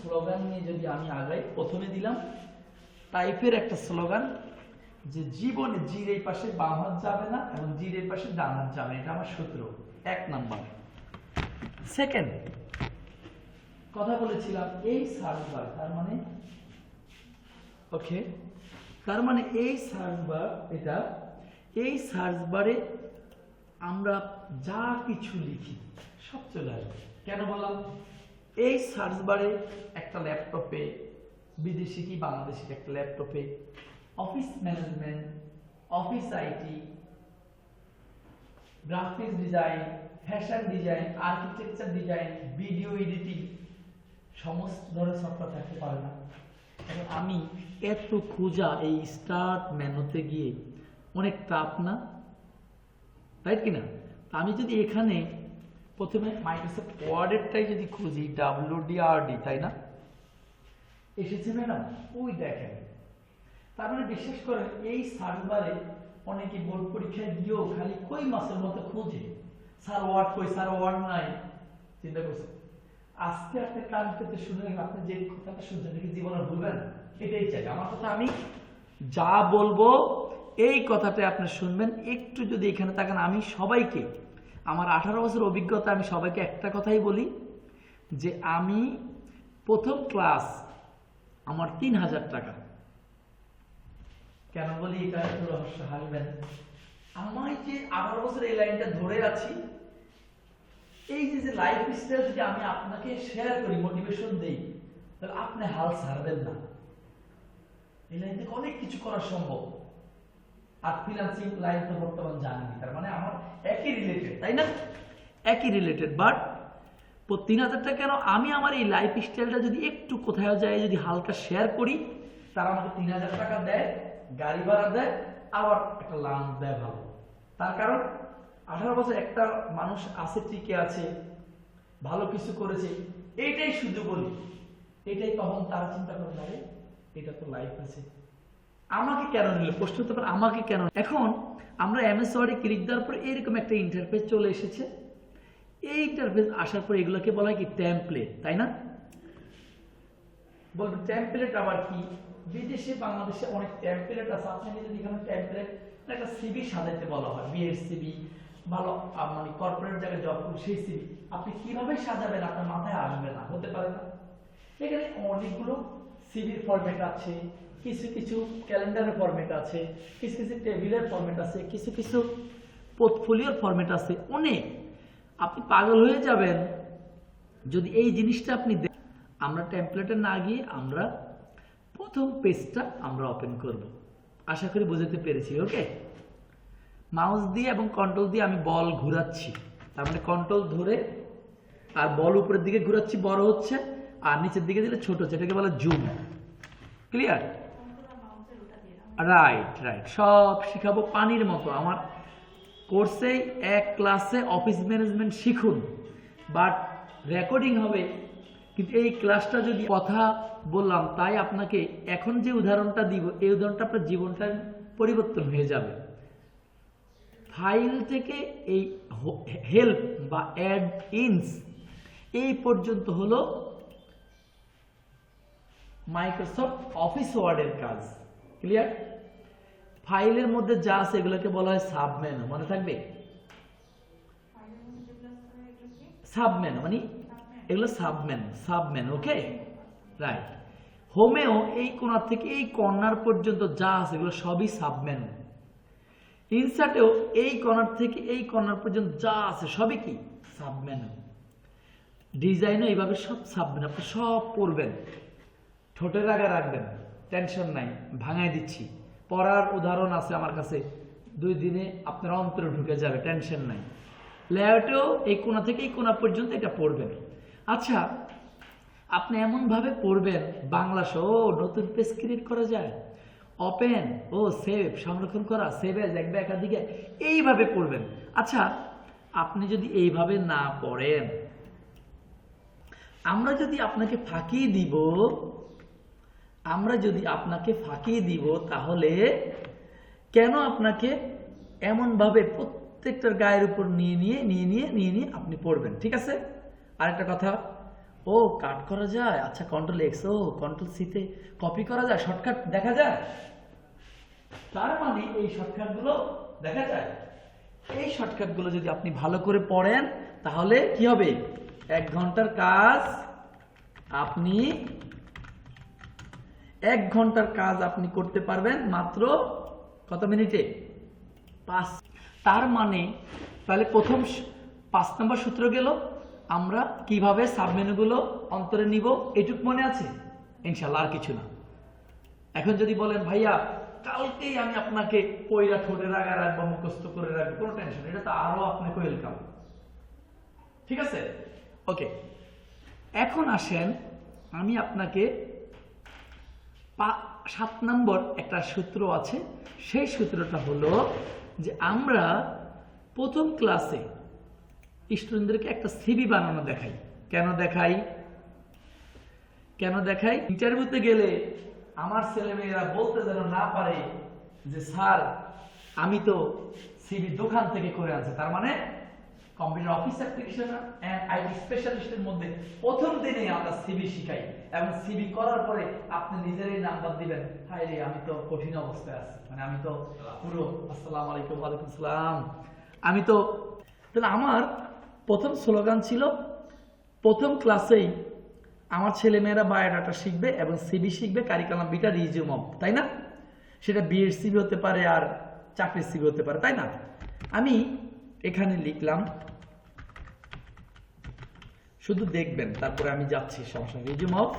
Slogan নিয়ে যদি আমি আগাই, প্রথমে দিলাম টাইপের একটা স্লোগান যে জীবনে জির এই পাশে বাম হাত যাবে না এবং জির এই পাশে ডান হাত যাবে এটা আমার সূত্র। এক নাম্বার। সেকেন্ড কথা বলেছিলাম, এই সার্চ বার তার মানে ওকে তার মানে এই সার্চ বার এটা, এই সার্চ বারে আমরা যা কিছু লিখি, সব চলে আসবে। কেন বললাম? এই সার্চ বারে একটা ল্যাপটপে, বিদেশি কি বাংলাদেশি একটা ল্যাপটপে, office management, office IT graphics design, fashion design, architecture design, video editing, সমস্ত ধরনের সফটওয়্যার থাকতে পারে না। এবং আমি এত খোঁজা এই স্টার্ট মেনুতে গিয়ে, অনেক টাফ না? রাইট কিনা? তা আমি যদি এখানে প্রথমে মাইক্রোসফট ওয়ার্ডেরটাই যদি খুঁজি ডাব্লিউ ডি তাই না? এসেছে ম্যাডাম, ওই দেখেন। তার মানে বিশ্বাস করেন, এই সার্ভারে অনেকে বোর্ড পরীক্ষায় গিয়েও খালি কই মাসের মতো খুঁজে। স্যার ওয়ার্ড কই? স্যার ওয়ার্ড নাই। চিন্তা করছে আজকে আপনি কান পেতে শুনে আপনি যে কথাটা শুনছেন নাকি জীবনে ভুলবেন? এটাই চাই। আমার কথা আমি যা বলব, এই কথাটা আপনি শুনবেন। একটু যদি এখানে থাকেন আমি সবাইকে আমার আঠারো বছর অভিজ্ঞতা, আমি সবাইকে একটা কথাই বলি যে আমি প্রথম ক্লাস আমার তিন হাজার টাকা। কেন বলি? এটা একটু রহস্য হাসবেন। আমায় যে আঠারো বছর এই লাইনটা ধরে আছি, এই যে যে লাইফ স্টাইল যদি আমি আপনাকে শেয়ার করি মোটিভেশন দেই, তাহলে আপনি হাল ছাড়বেন না। এই লাইন অনেক কিছু করা সম্ভব। আর ফ্রিল্যান্সিং লাইন তো বর্তমান জানি তার মানে আমার একই রিলেটেড তাই না? একই রিলেটেড বাট তিন হাজারটা কেন? আমি আমার এই লাইফ স্টাইলটা যদি একটু কোথাও যায় যদি হালকা শেয়ার করি, তারা আমাকে তিন হাজার টাকা দেয়, গাড়ি ভাড়া দেয়, আবার একটা লাঞ্চ দেয় ভালো। তার কারণ, আঠারো বছর একটা মানুষ আছে টিকে আছে, ভালো কিছু করেছে, এইটাই শুধু বলি। এটাই তখন তারা চিন্তা করে এটা তো লাইফ আছে। আমাকে কেন নিল? প্রশ্ন হতে পারে আমাকে কেন এখন আমরা এমএস ওয়ার্ডে ক্লিক দেওয়ার পর এরকম একটা ইন্টারফেস চলে এসেছে। এই ইন্টারফেস আসার পর এগুলোকে বলা হয় কি? টেমপ্লেট তাই না? বলব টেমপ্লেট আবার কি? বিদেশে, বাংলাদেশে অনেক টেমপ্লেট আছে। আপনি যদি এখানে টেমপ্লেট একটা সিবি সাজাইতে বলা হয় বিএড সিবি ভালো মানে কর্পোরেট জায়গায় জব সেই সিবি আপনি কীভাবে সাজাবেন? আপনার মাথায় আসবে না, হতে পারে না। এখানে অনেকগুলো সিভির ফরম্যাট আছে। কিছু কিছু ক্যালেন্ডারের ফরম্যাট আছে, কিছু কিছু টেবিলের ফরম্যাট আছে, কিছু কিছু পোর্টফোলিওর ফরম্যাট আছে। অনেক। আপনি পাগল হয়ে যাবেন। যদি এই জিনিসটা আপনি আমরা টেমপ্লেটে না গিয়ে আমরা প্রথম পেজটা আমরা ওপেন করব। আশা করি বুঝতে পেরেছি ওকে মাউস দিয়ে এবং কন্ট্রোল দিয়ে আমি বল ঘোরাচ্ছি। তার মানে কন্ট্রোল ধরে আর বল উপরের দিকে ঘোরাচ্ছি, বড় হচ্ছে, আর নিচের দিকে দিলে ছোট হচ্ছে। এটাকে বলে জুম ক্লিয়ার রাইট রাইট সব শিখাবো পানির মতো। আমার কোর্সেই এক ক্লাসে অফিস ম্যানেজমেন্ট শিখুন। বাট রেকর্ডিং হবে। কিন্তু এই ক্লাসটা যদি কথা বললাম, তাই আপনাকে এখন যে উদাহরণটা দিব, এই উদাহরণটা আপনার জীবনটা পরিবর্তন হয়ে যাবে। ফাইল থেকে এই হেল্প বা অ্যাড ইনস এই পর্যন্ত হলো মাইক্রোসফট অফিস ওয়ার্ডের কাজ। ক্লিয়ার ফাইলের মধ্যে যা আছে এগুলোকে বলা হয় সাবমেনু মনে থাকবে? সাবমেনু মানে এগুলো সাবমেনু সাবমেনু ওকে রাইট হোমেও এই কোণার থেকে এই কর্নার পর্যন্ত যা আছে এগুলো সবই সাবমেনু ইনসার্টেও এই কর্নার থেকে এই কর্নার পর্যন্ত যা আছে সবই কি? সাবমেনু ডিজাইনও এইভাবে সব সাবমেনু আপনি সব পড়বেন। ঠোঁটের আগা রাখবেন। টেনশন নাই, ভাঙাই দিচ্ছি। পড়ার উদাহরণ আছে আমার কাছে। দুই দিনে আপনার অন্তরে ঢুকে যাবে, টেনশন নাই। লেআউটেও এই কোণা থেকে এই কোণা পর্যন্ত এটা পড়বেন। আচ্ছা আপনি এমনভাবে পড়বেন, বাংলা সহ নতুন পেজ ক্রিয়েট করা যায়। ওপেন ও সেভ সংরক্ষণ করা সেভ এজ এক একাধিকে, এইভাবে পড়বেন। আচ্ছা আপনি যদি এইভাবে না পড়েন, আমরা যদি আপনাকে ফাঁকি দিব আমরা যদি আপনাকে ফাঁকি দিব, তাহলে কেন আপনাকে এমনভাবে প্রত্যেকটার গায়ের উপর নিয়ে নিয়ে নিয়ে নিয়ে নিয়ে নিয়ে আপনি পড়বেন? ঠিক আছে? আরেকটা কথা, ও কাট করা যায়? আচ্ছা কন্ট্রোল এক্স ও কন্ট্রোল সিতে কপি করা যায়? শর্টকাট দেখা যায়? তার মানে এই শর্টকাটগুলো দেখা যায়। এই শর্টকাটগুলো যদি আপনি ভালো করে পড়েন, তাহলে কি হবে? এক ঘণ্টার কাজ আপনি এক ঘণ্টার কাজ আপনি করতে পারবেন মাত্র কত মিনিটে? পাঁচ। তার মানে তাহলে প্রথম পাঁচ নম্বর সূত্র গেল, আমরা কীভাবে সাবমেনুগুলো অন্তরে নিব, এটুক মনে আছে? ইনশাল্লাহ আর কিছু না। এখন যদি বলেন, ভাইয়া, কালকেই আমি আপনাকে পয়রা ঠোঁটে রাগা রাখব, মুখস্থ করে রাখব, কোনো টেনশন এটা তো আরও আপনাকে ওয়েলকাম ঠিক আছে? ওকে এখন আসেন, আমি আপনাকে সাত নম্বর একটা সূত্র আছে। সেই সূত্রটা হলো যে আমরা প্রথম ক্লাসে স্টুডেন্টদেরকে একটা সিবি বানানো দেখাই। কেন দেখাই? কেন দেখাই? ইন্টারভিউতে গেলে আমার ছেলেমেয়েরা বলতে যেন না পারে যে, স্যার, আমি তো সিবি দোকান থেকে করে আনছি। তার মানে computer office application and IT স্পেশালিস্টের মধ্যে প্রথম দিনে আমরা সিবি শিখাই। এবং সিবি করার পরে আপনি নিজেরই নাম্বার দিবেন। হাই রে আমি তো কঠিন অবস্থায় আছি। মানে আমি তো পুরো, আসসালামু আলাইকুম, ওয়ালাইকুম সালাম। আমি তো, তাহলে আমার প্রথম স্লোগান ছিল, প্রথম ক্লাসেই আমার ছেলেমেয়েরা বায়োডাটা শিখবে এবং সিবি শিখবে কারিকুলাম বিটা রিজিউম তাই না? সেটা বিএড সিবি হতে পারে আর চাকরির সিবি হতে পারে, তাই না? আমি এখানে লিখলাম শুধু দেখবেন, তারপরে আমি যাচ্ছি সমস্যা resume of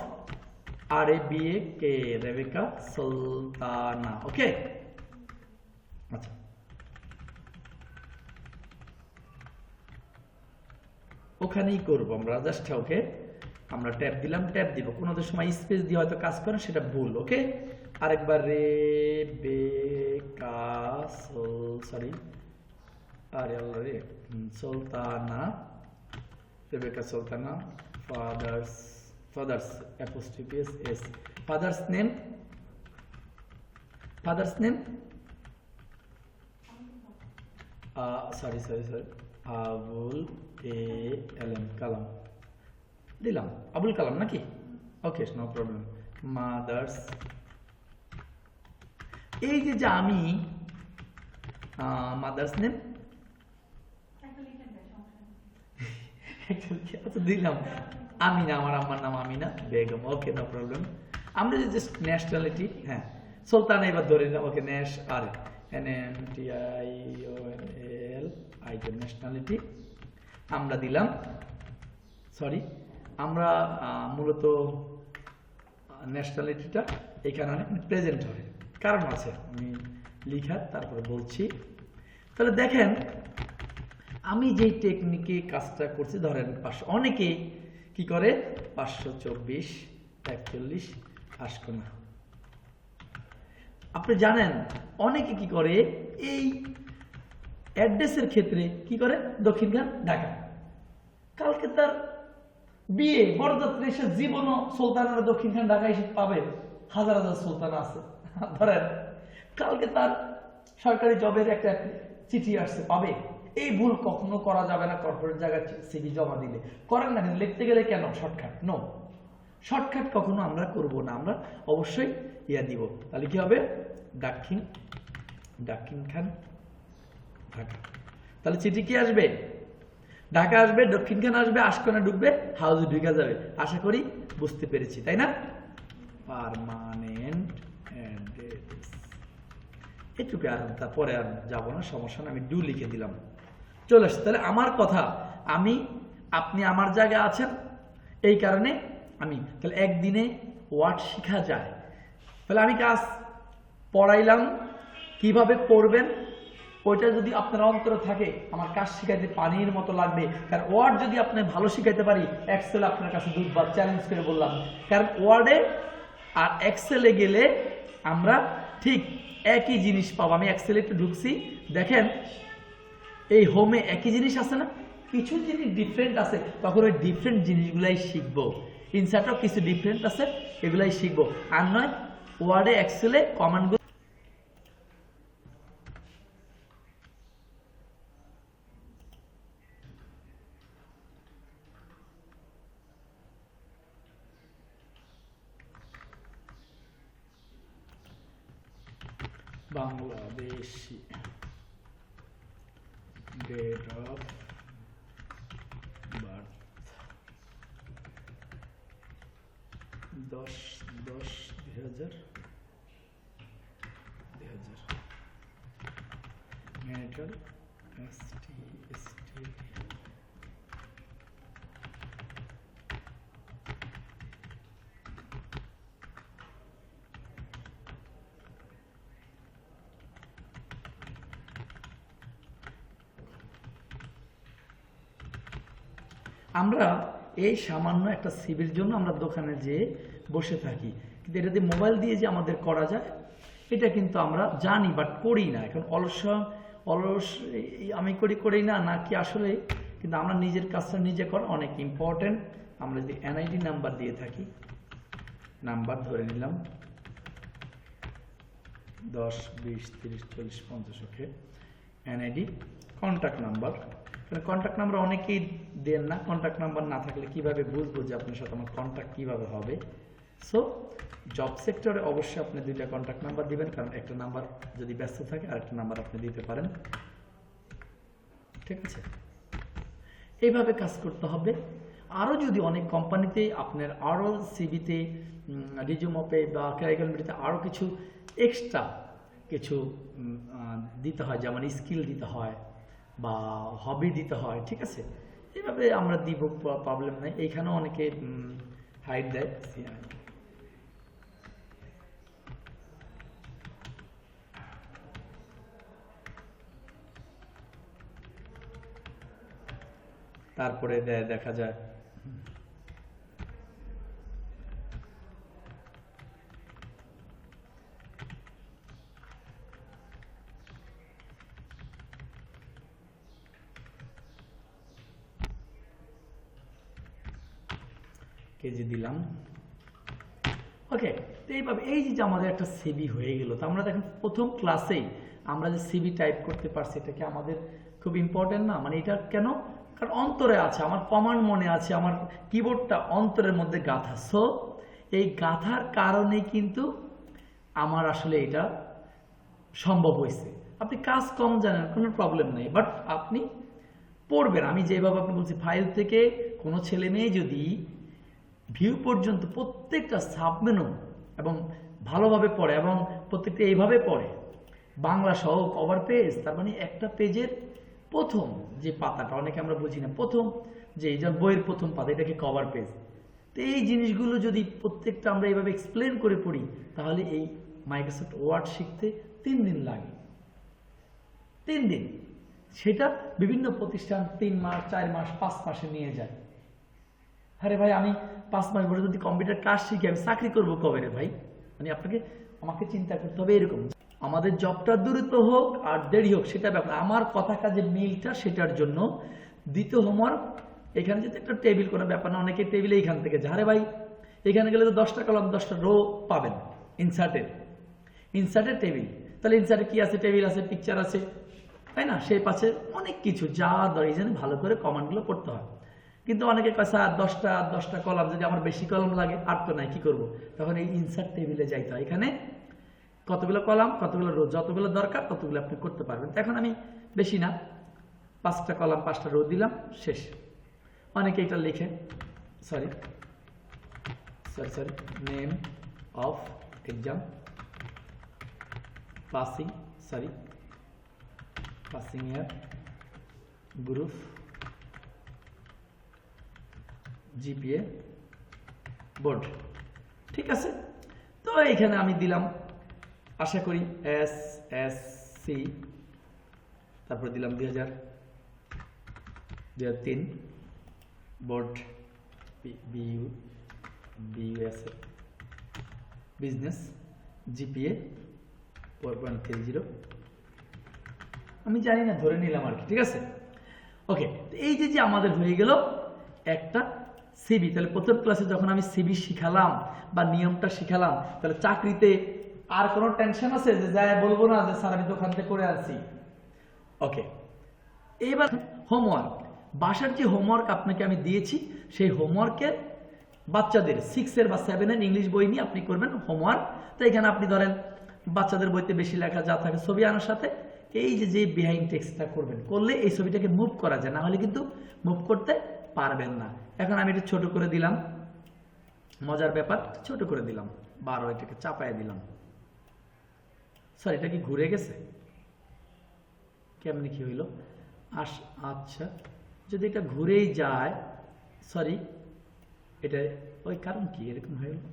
R A B A K, Rebeka Sultana, okay? আচ্ছা। ওখানেই করব আমরা, জাস্ট, ওকে? আমরা ট্যাপ দিলাম, ট্যাপ দিব। কোনো ওদের সময় স্পেস দিয়ে হয়তো কাজ করেন, সেটা ভুল, ওকে? আরেকবার রে বে কা সরি। আরে আল্লাহ রে হুম, Sultana Rebeka Sultana father's father's apostrophe S father's name father's name sorry sorry sorry Abul A L M Kalam দিলাম আবুল কালাম নাকি? ওকে নো প্রবলেম মাদার্স এই যে যে আমি মাদার্স নেম দিলাম। আমিনা, আমার আম্মার নাম Amina Begum. Okay no problem আমরা যে জাস্ট ন্যাশনালিটি হ্যাঁ। সুলতান এবার ধরে নিলাম okay Nash R N N T I O N L I যে ন্যাশনালিটি আমরা দিলাম সরি আমরা মূলত ন্যাশনালিটিটা এখানে প্রেজেন্ট হবে। কারণ আছে, আমি লিখার তারপরে বলছি। তাহলে দেখেন আমি যেই টেকনিকে কাজটা করছি, ধরেন পাঁচশো অনেকে কি করে? পাঁচশো চব্বিশ, একচল্লিশ আসকো না আপনি জানেন, অনেকে কি করে? এই অ্যাড্রেসের ক্ষেত্রে কি করে? দক্ষিণখান ঢাকা। কালকে তার বিয়ে বরযাত্রী এসে জীবনও সুলতানের দক্ষিণখান ঢাকা এসে পাবে। হাজার হাজার সুলতান আছে। ধরেন, কালকে তার সরকারি জবের একটা চিঠি আসছে, পাবে। এই ভুল কখনো করা যাবে না কর্পোরেট জায়গায় সিভি জমা দিলে। করেন না কিন্তু লিখতে গেলে কেন? শর্টকাট নো শর্টকাট কখনো আমরা করব না। আমরা অবশ্যই ইয়া দিব। তাহলে কি হবে? দাক্ষিণ দাক্ষিণ খান ঢাকা তাহলে চিঠি কি আসবে? ঢাকা আসবে দক্ষিণখান আসবে আশকোনা ঢুকবে হাউসে ঢুকে যাবে। আশা করি বুঝতে পেরেছি, তাই না? পারমানেন্ট এটুকু আর তারপরে আর যাব না, সমস্যা না আমি ডু লিখে দিলাম। চলে আসছে। তাহলে আমার কথা, আমি, আপনি আমার জায়গায় আছেন, এই কারণে আমি। তাহলে একদিনে ওয়ার্ড শেখা যায়। তাহলে আমি কাজ পড়াইলাম, কীভাবে পড়বেন? ওইটা যদি আপনার অন্তরে থাকে, আমার কাজ শিখাইতে পানির মতো লাগবে। কারণ ওয়ার্ড যদি আপনি ভালো শিখাইতে পারি এক্সেল আপনার কাছে দুধবার চ্যালেঞ্জ করে বললাম। কারণ ওয়ার্ডে আর এক্সেলে গেলে আমরা ঠিক একই জিনিস পাবো। আমি এক্সেলে একটু ঢুকছি। দেখেন এই হোমে একই জিনিস আছে না? কিছু জিনিস ডিফারেন্ট আছে। তখন ওই ডিফারেন্ট জিনিসগুলাই শিখব। ইনসার্টও কিছু ডিফারেন্ট আছে, এগুলাই শিখব। আর নয় ওয়ার্ডে এক্সেলে কমান্ডগুলো বাংলাদেশ। ডেট অফ বার্থ দশ দশ দুই হাজার দুই হাজার marital S T S T আমরা এই সামান্য একটা সিবির জন্য আমরা দোকানে যেয়ে বসে থাকি। কিন্তু এটা দিয়ে মোবাইল দিয়ে যে আমাদের করা যায়, এটা কিন্তু আমরা জানি বাট করি না। এখন অলস অলস আমি করি করি না, নাকি আসলে, কিন্তু আমরা নিজের কাজটা নিজে করা অনেক ইম্পর্টেন্ট আমরা যদি এনআইডি নাম্বার দিয়ে থাকি নাম্বার ধরে নিলাম। দশ, বিশ, তিরিশ, চল্লিশ, পঞ্চাশ, okay. NID contact number contact number অনেকেই দেন না। কন্ট্যাক্ট নাম্বার না থাকলে কীভাবে বুঝব যে আপনার সাথে আমার কন্ট্যাক্ট কীভাবে হবে? সো জব সেক্টরে অবশ্যই আপনি দুইটা কন্ট্যাক্ট নাম্বার দিবেন, কারণ একটা নাম্বার যদি ব্যস্ত থাকে, আরেকটা নাম্বার আপনি দিতে পারেন। ঠিক আছে? এইভাবে কাজ করতে হবে। আরও যদি অনেক কোম্পানিতে আপনার আরও সিবিতে রিজুমপে বা ক্যারিকুলামিতে আরও কিছু এক্সট্রা কিছু দিতে হয়, যেমন স্কিল দিতে হয় বা হবি দিতে হয়, ঠিক আছে? এভাবে আমরা দিব প্রবলেম নাই। এইখানেও অনেকে হাইট দেয়। তারপরে দেখা যায়। কেজি দিলাম। ওকে তো এইভাবে এই যে আমাদের একটা সিবি হয়ে গেল, তো আমরা দেখেন প্রথম ক্লাসেই আমরা যে সিবি টাইপ করতে পারছি, এটা কি আমাদের খুব ইম্পর্টেন্ট না? মানে এটা কেন? কারণ অন্তরে আছে, আমার কমান্ড মনে আছে, আমার কিবোর্ডটা অন্তরের মধ্যে গাঁথা। সো এই গাঁথার কারণে কিন্তু আমার আসলে এটা সম্ভব হয়েছে। আপনি কাজ কম জানেন, কোনো প্রবলেম নেই বাট আপনি পড়বেন। আমি যেভাবে আপনি বলছি ফাইল থেকে কোনো ছেলে মেয়ে যদি ভিউ পর্যন্ত প্রত্যেকটা সাবমেনু এবং ভালোভাবে পড়ে এবং প্রত্যেকটা এইভাবে পড়ে। বাংলা সহ কভার পেজ তার মানে একটা পেজের প্রথম যে পাতাটা, অনেকে আমরা বুঝি না, প্রথম যে এই বইয়ের প্রথম পাতা এটাকে কভার পেজ তো এই জিনিসগুলো যদি প্রত্যেকটা আমরা এইভাবে এক্সপ্লেন করে পড়ি, তাহলে এই মাইক্রোসফট ওয়ার্ড শিখতে তিন দিন লাগে। তিন দিন। সেটা বিভিন্ন প্রতিষ্ঠান তিন মাস, চার মাস, পাঁচ মাসে নিয়ে যায়। আরে ভাই, আমি পাঁচ মাস পরে যদি কম্পিউটার ক্লাস শিখি, আমি চাকরি করব কবে রে ভাই? মানে আপনাকে, আমাকে চিন্তা করতে হবে এরকম। আমাদের জবটা দ্রুত হোক আর দেরি হোক, সেটা ব্যাপার আমার কথা কাজে মিলটা সেটার জন্য। দ্বিতীয় হোমওয়ার্ক এখানে যদি একটা টেবিল কোনো ব্যাপার না, অনেকে টেবিলে এইখান থেকে যা আরে ভাই, এখানে গেলে তো দশটা কলম দশটা রো পাবেন। ইনসার্টের ইনসার্টের টেবিল তাহলে ইনসার্টে কি আছে? টেবিল আছে পিকচার আছে। তাই না? সেই পাশে অনেক কিছু, যা দর এই ভালো করে কমান্ডগুলো করতে হয়। কিন্তু অনেকে কয়, স্যার, দশটা দশটা কলম, যদি আমার বেশি কলম লাগে, আর তো নাই, কি করব? তখন এই ইনসার্ট টেবিলে যাইতে হয়। এখানে কতগুলো কলাম, কতগুলো রো যতগুলো দরকার, ততগুলো আপনি করতে পারবেন। এখন আমি বেশি না, পাঁচটা কলাম, পাঁচটা রো দিলাম, শেষ। অনেকে এটা লিখে sorry sorry sorry name of exam passing sorry passing year group GPA board. ঠিক আছে? তো এখানে আমি দিলাম, আশা করি এস এস সি, তারপর দিলাম দুই হাজার হাজার তিন board BU, BUSA. Business, GPA, four point three zero. আমি জানি না, ধরে নিলাম আর কি, ঠিক আছে? ওকে এই যে যে আমাদের হয়ে গেল একটা সিবি তাহলে প্রথম ক্লাসে যখন আমি সিবি শিখালাম বা নিয়মটা শিখালাম, তাহলে চাকরিতে আর কোনো টেনশন আছে যে যাই বলব না, যে স্যার আমি দোকান থেকে করে আনছি? ওকে এইবার হোমওয়ার্ক বাসার যে হোমওয়ার্ক আপনাকে আমি দিয়েছি, সেই হোমওয়ার্কের বাচ্চাদের সিক্সের বা সেভেনের ইংলিশ বই নিয়ে আপনি করবেন হোমওয়ার্ক তো এখানে আপনি ধরেন বাচ্চাদের বইতে বেশি লেখা যা থাকে ছবি আনার সাথে, এই যে যে বিহাইন্ড টেক্সটটা করবেন, করলে এই ছবিটাকে মুভ করা যায়। না হলে কিন্তু মুভ করতে পারবেন না। এখন আমি এটা ছোট করে দিলাম। মজার ব্যাপার, ছোট করে দিলাম। বারো এটাকে চাপায় দিলাম। সরি এটা কি ঘুরে গেছে? কেমনি কি হইল? আস আচ্ছা। যদি এটা ঘুরেই যায় সরি এটা, ওই কারণ কি? এরকম হয়ে গেল।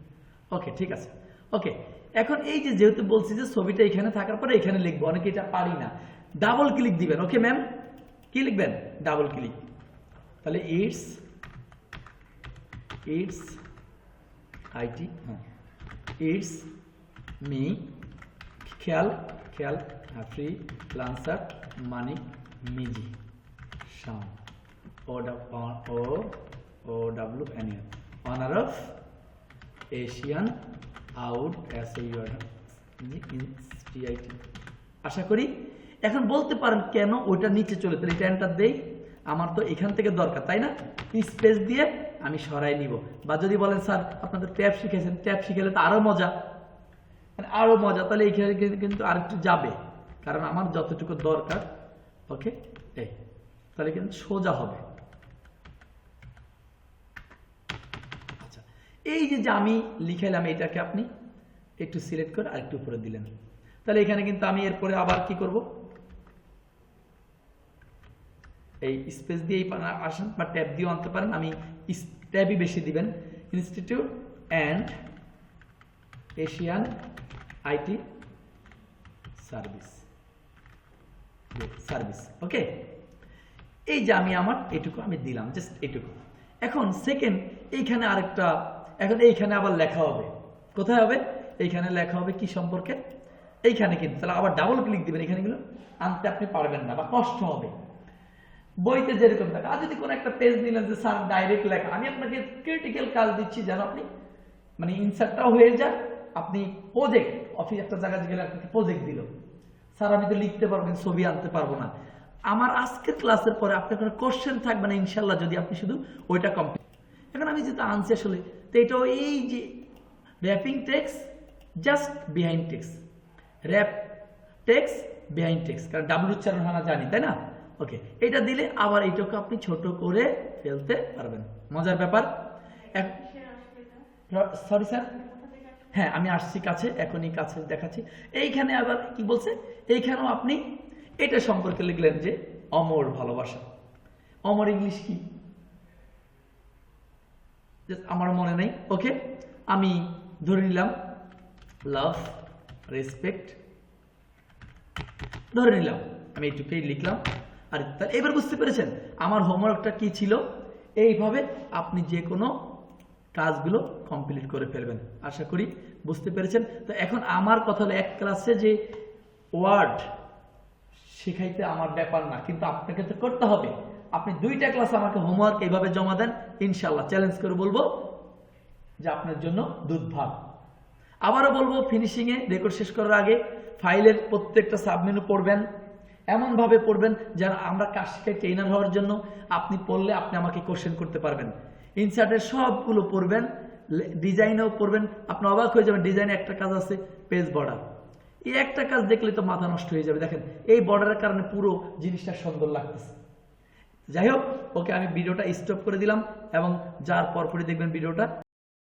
ওকে ঠিক আছে। ওকে এখন এই যে যেহেতু বলছি যে ছবিটা এখানে থাকার পরে এখানে লিখব, অনেকে এটা পারি না। ডাবল ক্লিক দিবেন ওকে ম্যাম কি লিখবেন? ডাবল ক্লিক তাহলে এইডস ইটস আইটি হ্যাঁ ইটস মি খেয়াল খেয়াল ফ্রি লান্সার মানি মিজি শাম ও ও ও W N honour of Asian out আশা করি এখন বলতে পারেন কেন ওইটা নিচে চলে, তাহলে এটা এন্টার দেই। আমার তো এখান থেকে দরকার, তাই না? স্পেস দিয়ে আমি সরাই নিব। বা যদি বলেন, স্যার, আপনাদের ট্যাপ শিখেছেন ট্যাপ শিখেলে তো আরও মজা। মানে আরও মজা, তাহলে এইখানে কিন্তু- আরেকটু যাবে। কারণ আমার যতটুকু দরকার, ওকে, এই, তাহলে কিন্তু সোজা হবে। আচ্ছা এই যে আমি লিখাইলাম, এটাকে আপনি একটু সিলেক্ট করে আরেকটু উপরে দিলেন। তাহলে এখানে কিন্তু আমি এরপরে আবার কি করব? এই স্পেস দিয়েই আসেন বা ট্যাব দিয়েও আনতে পারেন। আমি ট্যাবই বেশি দিবেন। Institute and Asian IT service service okay এই যে আমি আমার এটুকু আমি দিলাম জাস্ট এটুকু। এখন সেকেন্ড এইখানে আরেকটা, এখন এইখানে আবার লেখা হবে। কোথায় হবে? এইখানে লেখা হবে কি সম্পর্কে? এইখানে কিন্তু। তাহলে আবার ডাবল ক্লিক দিবেন এখানে গুলো আনতে আপনি পারবেন না বা কষ্ট হবে। বইতে যেরকম থাকে আর যদি কোনো একটা পেজ নিলেন যে, স্যার ডাইরেক্ট লেখা। আমি আপনাকে ক্রিটিক্যাল কাজ দিচ্ছি যেন আপনি মানে ইনসার্টটাও হয়ে যায় আপনি প্রজেক্ট অফিস একটা জায়গায় গেলে আপনাকে প্রজেক্ট দিল। স্যার, আমি তো লিখতে পারব, কিন্তু ছবি আনতে পারব না। আমার আজকের ক্লাসের পরে আপনার কোনো কোশ্চেন থাকবে না ইনশাল্লাহ যদি আপনি শুধু ওইটা কমপ্লিট এখন আমি যেটা আনছি আসলে, তো এটাও এই যে wrapping text just behind text wrap text behind text কারণ ডাবল উচ্চারণ হয় না, জানি, তাই না? ওকে এটা দিলে আবার এইটাকে আপনি ছোট করে ফেলতে পারবেন। মজার ব্যাপার? সরি স্যার হ্যাঁ আমি আসছি কাছে, এখনই কাছে দেখাচ্ছি। এইখানে আবার কি বলছে? এইখানেও আপনি এটা সম্পর্কে লিখলেন যে অমর ভালোবাসা। অমর ইংলিশ কি? আমার মনে নেই। ওকে আমি ধরে নিলাম লাভ রেসপেক্ট ধরে নিলাম, আমি এইটুকুই লিখলাম। আর তাহলে এবার বুঝতে পেরেছেন আমার হোমওয়ার্কটা কি ছিল? এইভাবে আপনি যে কোনো কাজগুলো কমপ্লিট করে ফেলবেন। আশা করি বুঝতে পেরেছেন। তো এখন আমার কথা হলো, এক ক্লাসে যে ওয়ার্ড শেখাইতে আমার ব্যাপার না, কিন্তু আপনাকে তো করতে হবে। আপনি দুইটা ক্লাস আমাকে হোমওয়ার্ক এইভাবে জমা দেন ইনশাল্লাহ চ্যালেঞ্জ করে বলব যে আপনার জন্য দুধ আবারও বলব ফিনিশিংয়ে রেকর্ড শেষ করার আগে ফাইলের প্রত্যেকটা সাবমেনু পড়বেন। এমনভাবে পড়বেন যেন আমরা কাজ শিখাই ট্রেনার হওয়ার জন্য আপনি পড়লে আপনি আমাকে কোশ্চেন করতে পারবেন। ইনসার্টের সবগুলো পড়বেন ডিজাইনেও পড়বেন। আপনি অবাক হয়ে যাবেন ডিজাইনে একটা কাজ আছে পেজ বর্ডার এই একটা কাজ দেখলে তো মাথা নষ্ট হয়ে যাবে। দেখেন, এই বর্ডারের কারণে পুরো জিনিসটা সুন্দর লাগতেছে। যাই হোক, ওকে আমি ভিডিওটা স্টপ করে দিলাম এবং যার পরপরই দেখবেন ভিডিওটা